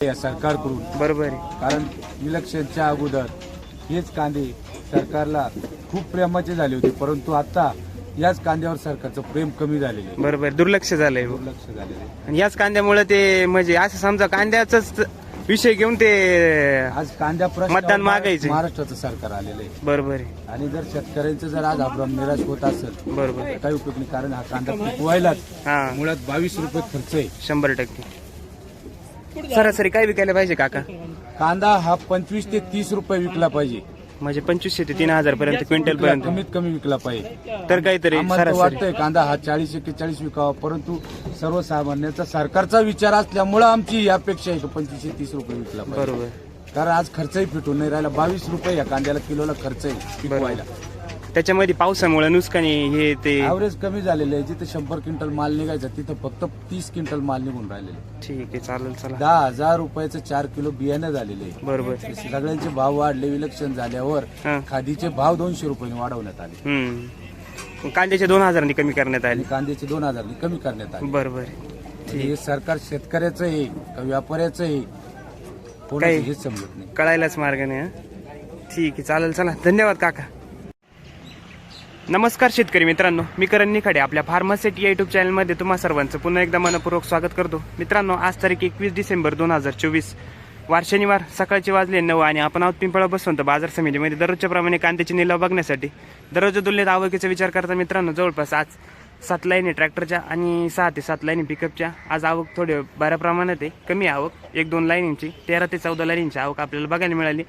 या सरकारकडून. बरोबर आहे. कारण इलेक्शनच्या अगोदर हेच कांदे सरकारला खूप प्रेमाचे झाले होते. परंतु आता याच कांद्यावर सरकारचं प्रेम कमी झालेले आहे. बरोबर दुर्लक्ष झालंय दुर्लक्ष झालेले आहे. आणि याच कांद्यामुळे ते म्हणजे असं समजा कांद्याचाच विषय घेऊन ते आज कांद्या मतदान मागायचे. महाराष्ट्राचं सरकार आलेलं आहे. बरोबर आहे. आणि जर शेतकऱ्यांचं जर आज अभ्रम निराश होत असेल बरोबर. तर काही उपयोग नाही कारण हा कांदा पिकवायलाच हा. मुळात बावीस रुपये खर्च आहे. शंभर टक्के. सरासरी काय विकायला पाहिजे काका? कांदा हा पंचवीस ते तीस रुपये विकला पाहिजे. म्हणजे पंचवीसशे ते तीन हजार पर्यंत क्विंटल पर्यंत. कमीत कमी विकला पाहिजे. तर काहीतरी आम्हाला तर सरासरी. वाटतंय कांदा हा चाळीस एक्केचाळीस विकावा परंतु सर्वसामान्यांचा सरकारचा विचार असल्यामुळे आमची ही अपेक्षा आहे की पंचवीसशे तीस रुपये विकला पाहिजे. बरोबर. कारण आज खर्चही फिटून नाही राहिला. बावीस रुपये या कांद्याला किलोला खर्च आहे पिकवायला. त्याच्यामध्ये पावसामुळे नुकसानी हे ते ॲव्हरेज कमी झालेलं आहे. जिथे शंभर क्विंटल माल निघायचा तिथं फक्त तीस क्विंटल माल निघून राहिलेले. ठीक आहे चालेल चला. दहा हजार रुपयाचं चार किलो बियाणं झालेले आहे. बरोबर. सगळ्यांचे भाव वाढले विलक्षण झाल्यावर हा. खादीचे भाव दोनशे रुपयांनी वाढवण्यात आले. हम्म. कांद्याचे दोन हजारांनी कमी करण्यात आले. कांद्याचे दोन हजारनी कमी करण्यात आले. बरोबर. हे सरकार शेतकऱ्याचं आहे का व्यापाऱ्याचं आहे? कोणाचं काही- हेच समजत नाही. कळायलाच मार्ग नाही हं? ठीक आहे चालेल चला. धन्यवाद काका. नमस्कार शेतकरी मित्रांनो मी करण निखाडे आपल्या या युट्यूब चॅनलमध्ये तुम्हा सर्वांचं पुन्हा एकदा मनपूर्वक स्वागत करतो. मित्रांनो आज तारीख एकवीस डिसेंबर दोन हजार चोवीस. वार शनिवार सकाळचे वाजले नऊ आणि आपण आहोत पिंपळा बसवंत बाजार समितीमध्ये. दररोजच्या प्रमाणे कांद्याची निलाव बघण्यासाठी दररोजच्या तुलनेत आवकीचा विचार करता मित्रांनो जवळपास आज सात लाईनी ट्रॅक्टरच्या आणि सहा ते सात लाईनी पिकअपच्या. आज आवक थोडे बऱ्या प्रमाणात आहे. कमी आवक एक दोन लाईनींची तेरा ते चौदा लाईनींची आवक आपल्याला बघायला मिळाली.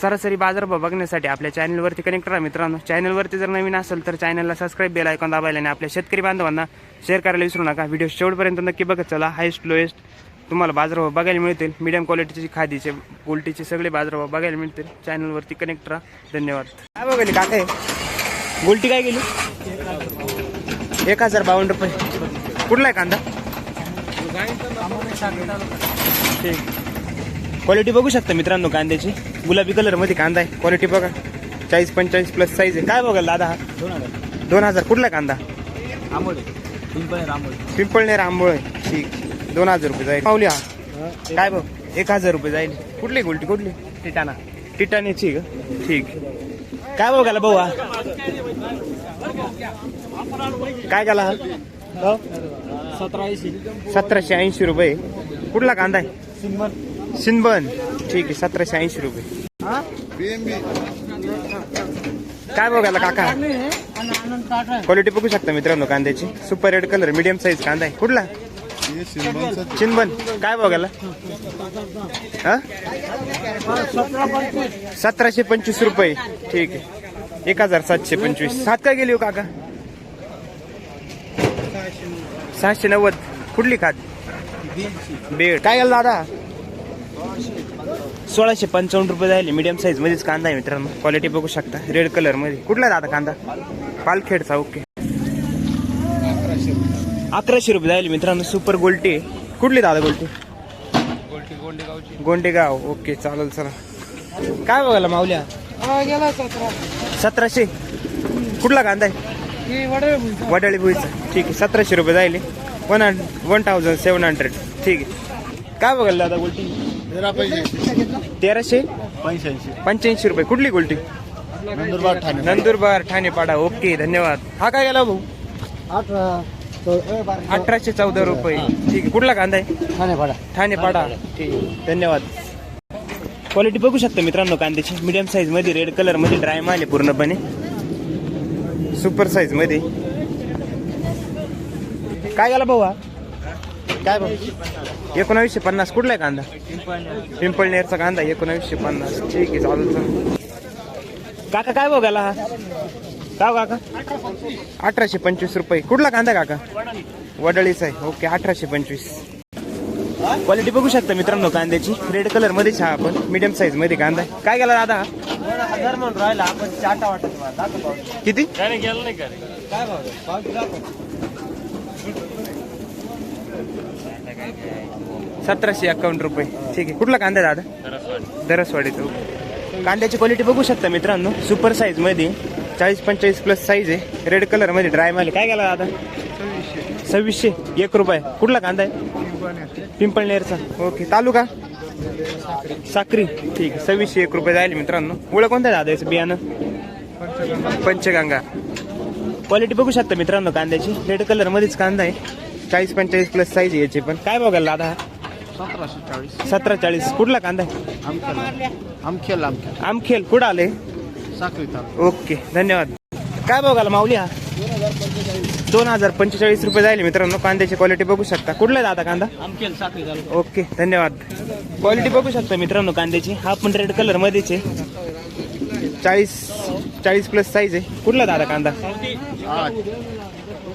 सरासरी बाजारभाव बघण्यासाठी आपल्या चॅनलवरती कनेक्ट राहा मित्रांनो. चॅनलवरती जर नवीन असेल तर चॅनलला सबस्क्राईब बेल ऐकून दाबायला आणि आपल्या शेतकरी बांधवांना शेअर करायला विसरू नका. व्हिडिओ शेवटपर्यंत नक्की बघत चला. हायस्ट लोएस्ट तुम्हाला बाजारभाव बघायला मिळतील. मीडियम क्वालिटीचे खादीचे पोल्ट्रीचे सगळे बाजारभाव बघायला मिळतील. चॅनलवरती कनेक्ट राहा. धन्यवाद. काय बघायला काका गोल्टी काय गेली एक हजार बावन्न रुपये. कुठला आहे कांदा? ठीक. क्वालिटी बघू शकता मित्रांनो कांद्याची. गुलाबी कलरमध्ये कांदा आहे. क्वालिटी बघा. चाळीस पंचेचाळीस प्लस साईज आहे. काय बघाल दादा हा? दोन हजार. कुठला कांदा? पिंपळे पिंपळनेर आंबोळ आहे ठीक. दोन हजार रुपये जाईल. पावली हा. काय बघ? एक हजार रुपये जाईल. कुठली गोल्टी? कुठली? टिटाणा टिटाण्याची का? ठीक. काय बघायला भाऊ हा? काय झाला हा? सतराशे ऐंशी रुपये. कुठला कांदा आहे? सिनबन ठीक आहे सतराशे ऐंशी रुपये. काय बघायला काका? क्वालिटी बघू शकता मित्रांनो कांद्याची. Super red colour medium size कांदा आहे. कुठला? चिनबन काय बघायला हा? सतराशे पंचवीस रुपये. ठीक आहे. एक हजार सातशे पंचवीस. सात काय गेली हो काका? सहाशे नव्वद. कुठली खात? बेड. काय गेलं दादा? सोळाशे पंचावन्न रुपये जायले. मीडियम साईज मध्येच कांदा आहे मित्रांनो. क्वालिटी बघू शकता. रेड कलरमध्ये. कुठला दादा कांदा? पालखेडचा. ओके अकराशे रुपये जायले मित्रांनो. सुपर गोल्टी. कुठली दादा गोल्टी गोंडेगाव. ओके चालेल चला. काय बघायला माऊल्या? सतराशे? कुठला कांदा आहे? वडाळी भुईचा ठीक आहे सतराशे रुपये जायले. One one thousand seven hundred ठीक आहे. काय बघायला दादा गोल्टी तेराशे? पंच्याऐंशी पंच्याऐंशी रुपये. कुठली गोल्टी? नंदुरबार ठाणे. नंदुरबार ठाणेपाडा. ओके धन्यवाद. हा काय गेला भाऊ? अठराशे चौदा रुपये. ठीक आहे. कुठला कांदा आहे? ठाणेपाडा. ठाणेपाडा. ठीक. आहे. धन्यवाद. क्वालिटी बघू शकता मित्रांनो कांद्याची. मीडियम साईजमध्ये रेड कलरमध्ये ड्राय माल आहे पूर्णपणे. सुपर साईजमध्ये. काय गेला भाऊ हा? काय भाऊ? एकोणावीसशे पन्नास. कुठला आहे कांदा? पिंपळनेरचा कांदा एकोणावीसशे पन्नास. ठीक आहे चालेल चालेल. काका काय बघायला हा? काय हो काका? अठराशे पंचवीस रुपये. कुठला कांदा काका? वडळीचा आहे. ओके अठराशे पंचवीस. क्वालिटी बघू शकता मित्रांनो कांद्याची. रेड कलरमध्ये हा आपण. मीडियम साईजमध्ये कांदा आहे. काय गेला दादा किती? सतराशे एकावन्न रुपये. ठीक आहे. कुठला कांदा आहे दादा? दरसवाडीचा कांद्याची क्वालिटी बघू शकता मित्रांनो. सुपर साईजमध्ये. चाळीस पंचेचाळीस प्लस साईज आहे. रेड कलरमध्ये ड्राय माल काय गेला दादा? सव्वीसशे. एक रुपये. कुठला कांदा आहे? पिंपळनेरचा ओके तालुका? साखरी ठीक आहे. सव्वीसशे एक रुपये जाईल मित्रांनो. मुळं कोणत्या दादा याचं? बियाणं? पंचगंगा. क्वालिटी बघू शकता मित्रांनो कांद्याची. रेड कलर मध्येच कांदा आहे. चाळीस पंचेचाळीस प्लस साईज याची पण काय बघायला दादा? सतराशे चाळीस. सतरा चाळीस. कुठला कांदा आहे? आमखेल. आमखेल आमखेल. आमखेल. कुठं आले? साखळी तालुका. ओके धन्यवाद. काय बघायला माऊली हा? दोन हजार पंचेचाळीस रुपये जाईल मित्रांनो. कांद्याची क्वालिटी बघू शकता. कुठला दादा कांदा? आमखेल साखळी तालुका. ओके धन्यवाद. क्वालिटी बघू शकता मित्रांनो कांद्याची. हा पण रेड कलर मध्येच आहे. चाळीस चाळीस प्लस साईज आहे. कुठला दादा कांदा?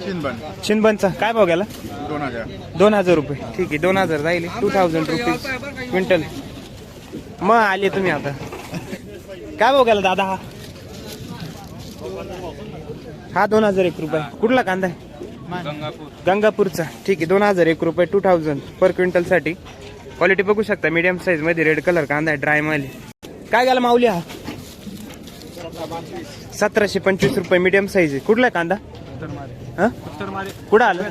शिनबनचा काय भाव गेला? दोन हजार. दोन हजार रुपये. ठीक आहे दोन हजार जाईल टू थाउजंड रुपीज क्विंटल मग आले तुम्ही आता. काय भाव गेला दादा हा? हा दोन हजार एक रुपये. कुठला कांदा आहे? गंगापूरचा. ठीक आहे दोन हजार एक रुपये टू थाउजंड पर क्विंटलसाठी. क्वालिटी बघू शकता मीडियम साईजमध्ये रेड कलर कांदा आहे ड्राय माल काय गेला माऊली हा? सतराशे पंचवीस रुपये मीडियम साईज आहे. कुठला आहे कांदा? हा? कुठं आलं?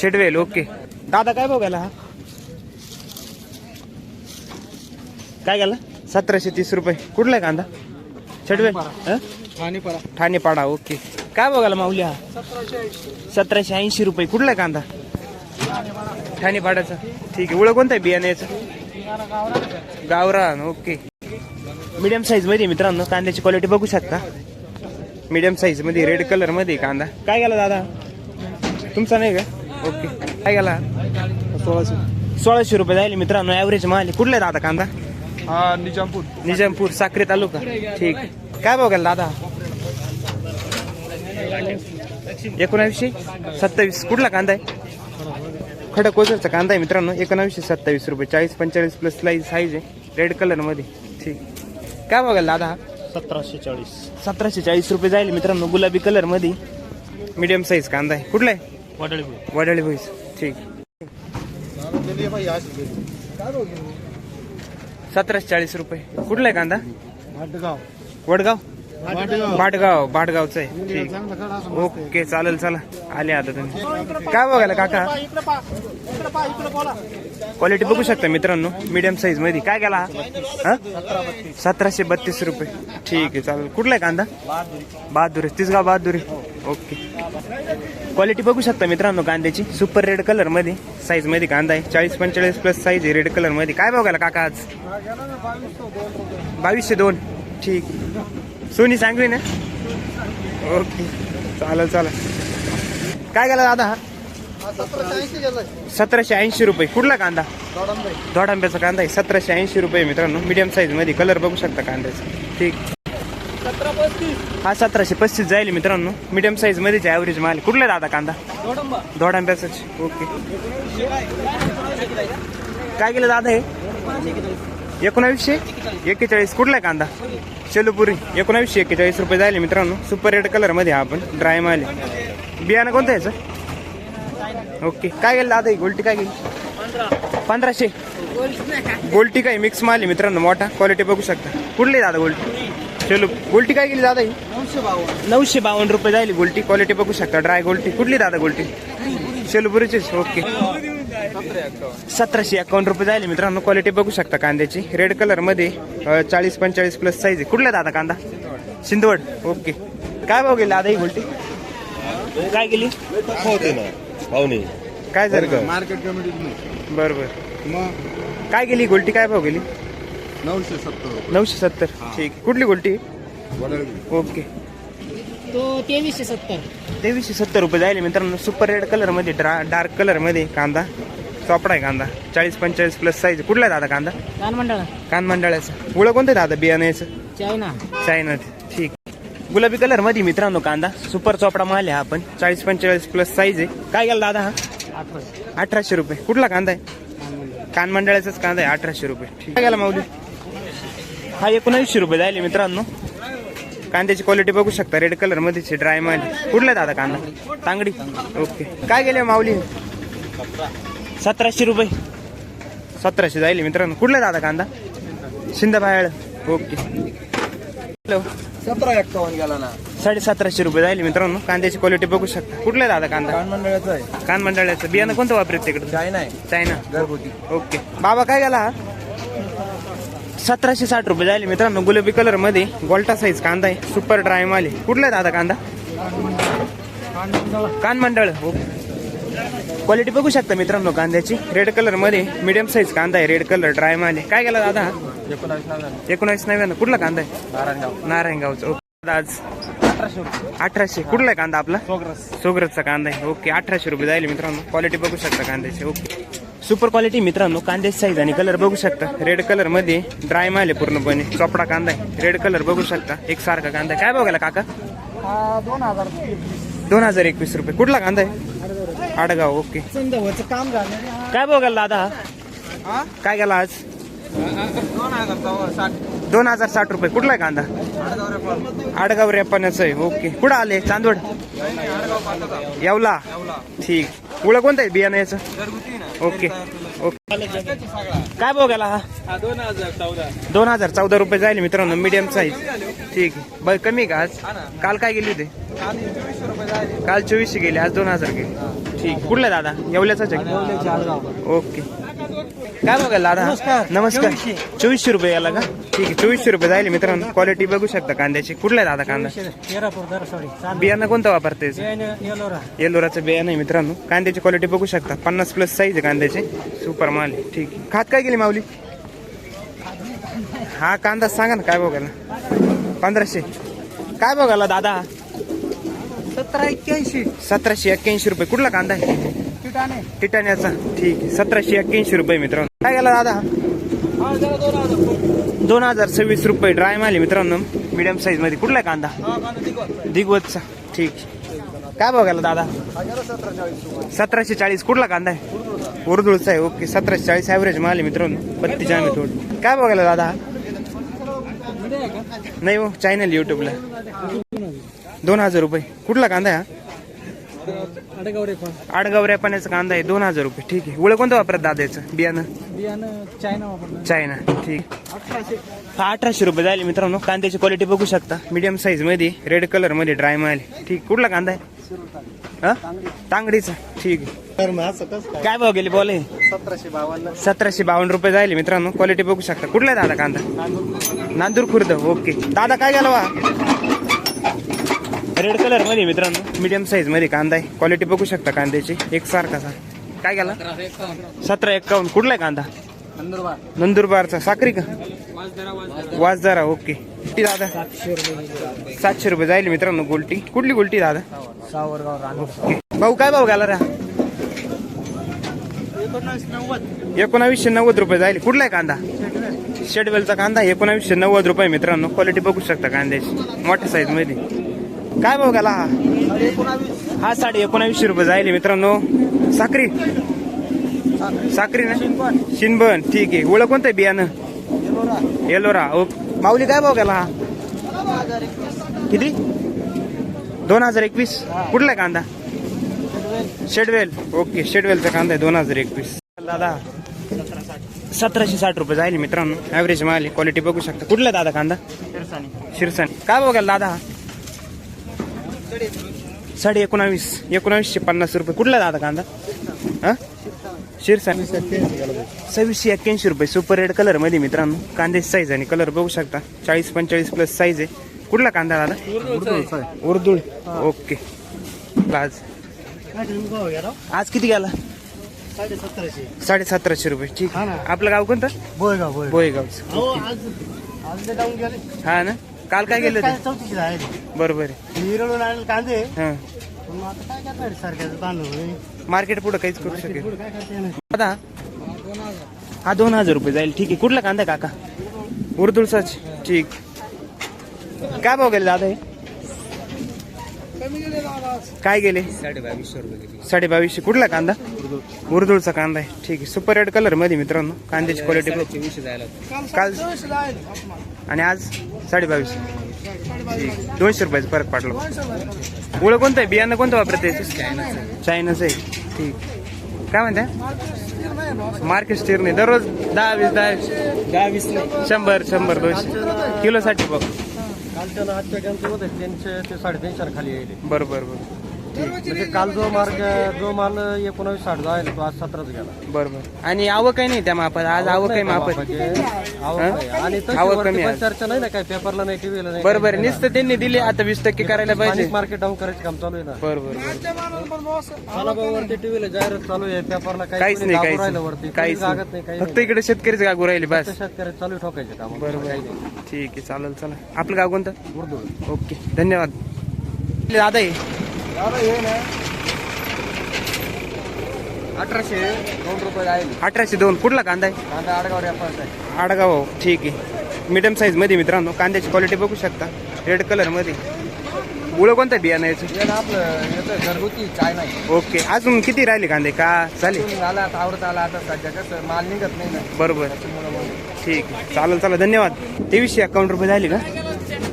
शेडवेल ओके. दादा काय बघायला हा? काय गेला? सतराशे तीस रुपये. कुठला आहे कांदा? शेडवेल हा? ठाणेपाडा ओके. काय बघायला माऊली हा? सतराशे ऐंशी रुपये. कुठला आहे कांदा? ठाणेपाडाचा. ठीक आहे. उळं कोणतं आहे बियाण्याचं गावरान ओके. मीडियम साईजमध्ये आहे मित्रांनो. कांद्याची क्वालिटी बघू शकता. मीडियम साईजमध्ये रेड कलरमध्ये आहे कांदा. काय गेला दादा? तुमचा नाही का? ओके काय गेला सोळाशे. सोळाशे रुपये जाईल मित्रांनो. ॲव्हरेज माल. कुठला आहे दादा कांदा? हा निजामपूर. निजामपूर साक्री तालुका. ठीक. काय बघाल दादा? एकोणावीसशे सत्तावीस. कुठला कांदा आहे? खडक ओझरचा कांदा आहे मित्रांनो. एकोणावीसशे सत्तावीस रुपये. चाळीस पंचेचाळीस प्लस साईज आहे. रेड कलरमध्ये. ठीक. काय बघाल दादा? सतराशे चाळीस सतराशे चाळीस रुपये जाईल मित्रांनो गुलाबी कलरमध्ये मीडियम साईज कांदा आहे. कुठला आहे? वडळी वडाळी भोईस ठीक. सतराशे चाळीस रुपये. कुठला आहे कांदा? भाटगाव वडगाव? भाटगाव. भाटगाव भाटगावचं आहे. ठीक. ओके चालेल चला. आले आता तुम्ही. काय बघायला काका? क्वालिटी बघू शकता मित्रांनो मीडियम साईजमध्ये. काय गेला हा? सतराशे बत्तीस रुपये. ठीक आहे चालेल. कुठला आहे कांदा? बहादुरी तिसगाव बहादुरी ओके. क्वालिटी बघू शकता मित्रांनो कांद्याची. सुपर रेड कलरमध्ये साईजमध्ये कांदा आहे. चाळीस पंचेचाळीस प्लस साईज आहे रेड कलरमध्ये. काय बघायला काका आज? बावीसशे दोन. ठीक. सोनी सांगवी ना ओके. चालेल चालेल. काय गेला दादा हा? सतराशे ऐंशी रुपये. कुठला कांदा? दोडांब्याचा कांदा आहे. सतराशे ऐंशी रुपये मित्रांनो. मीडियम साईजमध्ये कलर बघू शकता कांद्याचा. ठीक. हा सतराशे पस्तीस जाईल मित्रांनो. मीडियम साईज मध्येच ॲव्हरेज माल. कुठला दादा कांदा? दोडांब्याचाच. ओके. काय केलं दादा हे? एकोणावीसशे एक्केचाळीस. कुठला आहे कांदा? शेलूपुरी. एकोणावीसशे एक्केचाळीस रुपये झाले मित्रांनो. सुपर रेड कलरमध्ये आपण ड्राय माल बियाणं कोणतं आहे याचं ओके काय गेलं आता गोल्टी काय गेली? पंधराशे. गोल्टी काय? मिक्स माल आहे मित्रांनो. मोठा. क्वालिटी बघू शकता. कुठली दादा गोल्टी? शेलू. गोल्टी काय गेली दादा ही? नऊशे बावन्न रुपये झाली गोल्टी. क्वालिटी बघू शकता. ड्राय गोल्टी. कुठली दादा गोल्टी? शेलूपुरीचीच. ओके सतराशे अकाउंट रुपये जाईल मित्रांनो क्वालिटी बघू शकता कांद्याची. रेड कलरमध्ये चाळीस पंचेचाळीस प्लस साईज आहे. कुठला दादा कांदा? सिंदवड ओके काय भाव गेली? दादा ही गोल्टी काय गेली होते ना. पाहुणे. काय झालं? ग मार्केट कमिटी बरं बरं मग? काय गेली गोल्टी? काय भाव गेली? नऊशे सत्तर नऊशे सत्तर. ठीक. कुठली गोल्टी? ओके तो तेवीसशे सत्तर. तेवीसशे सत्तर रुपये जाईल मित्रांनो. सुपर रेड कलरमध्ये ड्रा डार्क कलरमध्ये कांदा. चॉपडा आहे कांदा. चाळीस पंचेचाळीस प्लस साईज कुठला आहे दादा कांदा? लहान मंडळ. कान मंडळाचं. उळं कोणतं आहे दादा? बियाण्याचं चायना. चायना ठीक. गुलाबी कलरमध्ये मित्रांनो कांदा. सुपर चोपडा माल आहे हा आपण चाळीस पंचेचाळीस प्लस साईज आहे. काय गेला दादा हा? अठराशे रुपये. कुठला कांदा आहे? कान मंडळाचाच कांदा आहे. अठराशे रुपये. ठीक. काय गेला माऊली? हा एकोणावीसशे रुपये जाईल मित्रांनो. कांद्याची क्वालिटी बघू शकता. रेड कलरमध्ये ड्राय माल कुठला आहे दादा कांदा? तांगडी. ओके काय गेले माऊली? सतराशे रुपये. सतराशे जाईल मित्रांनो. कुठला आहे दादा कांदा? शिंदबाहेळ ओके. हॅलो. सतरा एक्कावन्न गेला ना. साडे सतराशे रुपये जाईल मित्रांनो. कांद्याची क्वालिटी बघू शकता. कुठला आहे दादा कांदा? मंडळाचं आहे. कान मंडळाचं. बियाणं कोणतं वापरत तिकडे? काय नाही चायना. घरगुती. ओके. बाबा काय गेला हा? सतराशे साठ रुपये जाईल मित्रांनो. गुलाबी कलरमध्ये गोल्टा साईज कांदा आहे. सुपर ड्राय माल आहे. कुठला आहे दादा कांदा? कान मंडळ. क्वालिटी बघू शकता मित्रांनो कांद्याची. रेड कलरमध्ये मिडियम साईज कांदा आहे. रेड कलर ड्राय माल आहे काय गेला दादा? एकोणावीस नव्याण्णव. कुठला कांदा आहे? नारायणगावचा. ओके. आज अठराशे कुठला आहे कांदा आपला? सोगरसचा कांदा आहे. ओके. अठराशे रुपये जाईल मित्रांनो. क्वालिटी बघू शकता कांद्याची. ओके. सुपर क्वालिटी मित्रांनो कांद्याची साईज आणि कलर बघू शकता. रेड कलरमध्ये ड्राय माल आहे पूर्णपणे चोपडा कांदा आहे. रेड कलर बघू शकता. एक सारखा कांदा आहे. काय बघायला काका? दोन हजार दोन हजार एकवीस रुपये. कुठला कांदा आहे? आडगाव ओके. काम झालं काय बघायला दादा हा? काय गेला आज? दोन हजार साठ. रुपये. कुठला आहे कांदा? आडगाव रेपाण्याचं आहे ओके. कुठं आले? चांदवड? येवला? ठीक. उळं कोणतं आहे? बियाणं याचं? ओके. ओके. काय बघायला हा? दोन हजार चौदा. दोन हजार चौदा रुपये जाईल मित्रांनो मीडियम साईज ठीक. आहे ब कमी का आज? काल काय गेली होते? काल चोवीसशे गेले आज दोन हजार गेले. ठीक कुठला दादा? येवल्याचाच आहे का? ओके. काय बघायला दादा? नमस्कार. नमस्कार. चोवीसशे. रुपये याला का? ठीक आहे चोवीसशे रुपये जाईल मित्रांनो. क्वालिटी बघू शकता कांद्याची. कुठला आहे दादा कांदा? बियाणं कोणतं वापरते येलोरा. येलोराचं बियाणं आहे मित्रांनो. कांद्याची क्वालिटी बघू शकता. पन्नास प्लस साईज आहे कांद्याची. सुपर माल आहे. ठीक आहे. खात काय गेली माऊली? हा कांदा सांगा ना काय बघायला? पंधराशे. काय बघायला दादा? सतरा एक्क्याऐंशी. सतराशे एक्क्याऐंशी रुपये. कुठला कांदा आहे? ठिकाणे टिटाण्याचा. ठीक आहे. सतराशे एक्क्याऐंशी रुपये मित्रांनो. काय गेला दादा? हा जरा दोन हजार दोन हजार सव्वीस रुपये ड्राय माल आहे मित्रांनो. मिडियम साईजमध्ये. कुठला कांदा? दिगवतचा. ठीक काय बघायला दादा? सतराशे चाळीस. कुठला कांदा आहे? उर्दुळचा आहे. ओके. सतराशे चाळीस ॲव्हरेज माल आहे मित्रांनो. बत्तीस आम्ही थोड. काय बघायला दादा? नाही हो चॅनल युट्यूबला दोन हजार रुपये. कुठला कांदा आहे हा? अडगाव रेफा आडगाव रेपाण्याचा कांदा आहे. दोन हजार रुपये. ठीक आहे. उळं कोणतं वापरत दादा याचं बियाणं? बियाणं चायना वापरलं चायना. ठीक. अठराशे. हा अठराशे रुपये झाले मित्रांनो. कांद्याची क्वालिटी बघू शकता. मीडियम साईजमध्ये रेड कलरमध्ये ड्राय माल ठीक. कुठला कांदा आहे? हा? तांगडीचा. ठीक आहे. काय? भाव गेले बोले? सतराशे बावन्न. सतराशे बावन्न रुपये जायले मित्रांनो. क्वालिटी बघू शकता. कुठला आहे दादा कांदा? नांदूर खुर्द. ओके. दादा काय गेला वा? रेड कलरमध्ये मित्रांनो. मीडियम साईजमध्ये कांदा आहे. क्वालिटी बघू शकता कांद्याची. एक सारखाचा काय गेला सतरा एक्कावन्न कुठला आहे कांदा? नंदुरबारचा. साखरी का? वाजदारा ओके. दादा? सातशे रुपये जाईल मित्रांनो गोल्टी. कुठली गोल्टी दादा? भाऊ काय भाऊ घाला रा? एकोणावीसशे नव्वद रुपये जाईल. कुठला आहे कांदा? शेडवेलचा कांदा एकोणावीसशे नव्वद रुपये मित्रांनो. क्वालिटी बघू शकता कांद्याची. मोठ्या साईजमध्ये. काय भाऊ घाला हा? हा साडे एकोणावीसशे रुपये जाईल मित्रांनो. साखरी? साखरी ना? शिनबन. ठीक आहे. ओळख कोणतं बियाणं? येलोरा येलोरा ओके माऊली काय भाऊ गेला हा? किती? दोन हजार एकवीस. कुठला कांदा? शेडवेल. ओके शेडवेलचा कांदा आहे. दोन हजार एकवीस. दादा सतराशे साठ रुपये जाईल मित्रांनो. ॲव्हरेज माल क्वालिटी बघू शकता. कुठला दादा कांदा? शिरसानी काय बघाल दादा साडे एकोणावीस एकोणावीसशे पन्नास रुपये. कुठला दादा कांदा? हा? शिरसानी सव्वीसशे एक्क्याऐंशी रुपये. सुपर रेड कलरमध्ये मित्रांनो कांद्याची साईज आणि कलर बघू शकता. चाळीस पंचेचाळीस प्लस साईज आहे. कुठला कांदा दादा? उर्दुळ. ओके आज आज किती गेला? साडे सतराशे रुपये. ठीक. आपलं गाव कोणतं? बोयगाव बोयगाव. हो हा ना? काल काय गेले होते? चौतीसशे आहे बरोबर आहे आणले कांदे. हा. पण मग आता काय करणार सारख्याचं तांदूळ मार्केट पुढे काहीच करू शकेल. पुढे काय करते ना दादा हा दोन हजार रुपये जाईल. ठीक आहे. कुठला कांदा काका? उर्दुळचाच ठीक. काय भाव गेले दादा हे? काय गेले साडे बावीसशे रुपये साडे बावीसशे कुठला कांदा? उर्दुळचा कांदा आहे. ठीक आहे. सुपर रेड कलरमध्ये मित्रांनो कांद्याची क्वालिटी काल आणि आज साडे बावीसशे दोनशे रुपयाचा फरक पडला उळं कोणतं आहे? बियाणं कोणतं वापरते चायनाचं आहे. ठीक. काय म्हणते मार्केट स्टेअर नाही दररोज दहा वीस दहा दहा वीस शंभर शंभर दोनशे. किलोसाठी बघ. काल त्याला आजच्या त्यांचे ते साडेतीनशे खाली येईल बरं बरं बरं. म्हणजे काल जो मार्ग जो माल एकोणावीस साठ जो आहे ना तो आज सतराच गेला. बरोबर आणि आवक आहे नाही त्या मापात आज आवक आहे मापात. बापाचे आवक. आणि तशी आवक वरती कमी पण आहे. चर्चा नाही ना काय पेपरला नाही टीव्हीला नाही बरोबर नुसतं त्यांनी दिले आता वीस टक्के करायला पाहिजे. मार्केट डाऊन करायचं काम चालू आहे ना. बरोबर भाऊ वरती टीव्हीला जाहिरात चालू आहे पेपरला काही काहीच कोणी नाही काहीच राहिलं वरती. नाही. काहीच कोणी जागत नाही काही नाही. फक्त इकडे शेतकरीच गागू राहिले बस. शेतकरी चालू ठोकायचे काम बरोबर ठीक आहे चालेल चला. आपलं गाव कोणतं? ओके धन्यवाद. दादा आहे अठराशे दोन रुपये आहे अठराशे दोन. कुठला कांदा आहे? कांदा आडगाव आहे. आडगाव ठीक आहे. मीडियम साईजमध्ये मित्रांनो. कांद्याची क्वालिटी बघू शकता. रेड कलरमध्ये. गुळ कोणतं आहे बियाणं याचं? याला आपलं घरगुती चाय नाही. ओके. अजून किती राहिले कांदे? का? झाले आला आता आवडत आला आता सध्या कसं माल निघत नाही ना. बरोबर. ठीक आहे. चालेल चला धन्यवाद. तेवीसशे अकाउंट रुपये झाले का?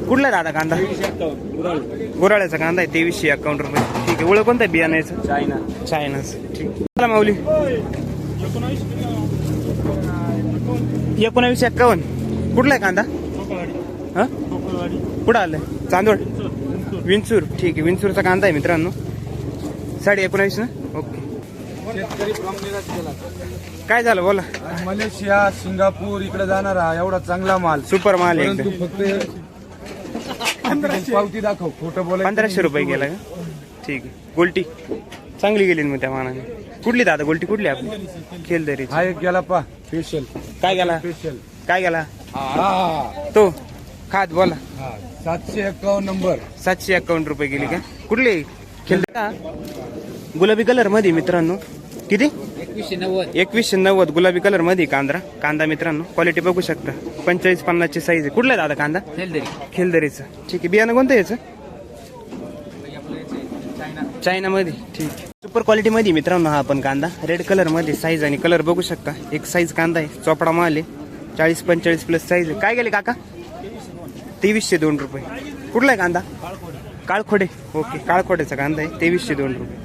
कुठला दादा कांदा? गुराळ्याचा कांदा आहे तेवीसशे अकाउंट रुपये. ठीक आहे. ओळख कोणतं आहे बियाणं याचं चायना. चायनाच. ठीक. चला माऊली. एकोणावीसशे एक्कावन्न कुठला आहे कांदा? हा? कुठं आलंय? चांदोड विंचूर. ठीक आहे. विंचूरचा कांदा आहे मित्रांनो. साडे एकोणावीस ना? ओके. शेतकरी प्रॉम्प्ट केला. काय झालं? बोला. मलेशिया सिंगापूर इकडे जाणार हा एवढा चांगला माल. सुपर माल आहे परंतु एकदम फक्त पावती दाखव. खोटं बोलायचं पंधराशे रुपये गेला का? ठीक आहे. गोल्टी. चांगली गेली ना मग त्या मानाने कुठली दादा? गोल्टी कुठली आपली? खेलदरी हा एक गेला पा. स्पेशल काय गेला? स्पेशल काय गेला? हा तो. खात बोला. हा सातशे एक्कावन्न नंबर. सातशे अकाउंट रुपये गेली का? कुठले? खेळ का? गुलाबी कलरमध्ये मित्रांनो. किती? एकवीसशे नव्वद एकवीसशे नव्वद गुलाबी कलरमध्ये कांदा. कांदा मित्रांनो क्वालिटी बघू शकता. पंचेचाळीस पन्नासची साईज आहे. कुठला आहे दादा कांदा? खेलदरीचं. ठीक आहे. बियाणं कोणतं याचं? चायनामध्ये. ठीक आहे. सुपर क्वालिटी मध्ये मित्रांनो हा आपण कांदा. रेड कलरमध्ये साईज आणि कलर बघू शकता. एक साईज कांदा आहे. चोपडा माल आहे. चाळीस पंचेचाळीस प्लस साईज आहे. काय गेले काका? तेवीसशे दोन रुपये. कुठला आहे कांदा? काळखोडे. ओके काळखोड्याचा कांदा आहे तेवीसशे दोन रुपये.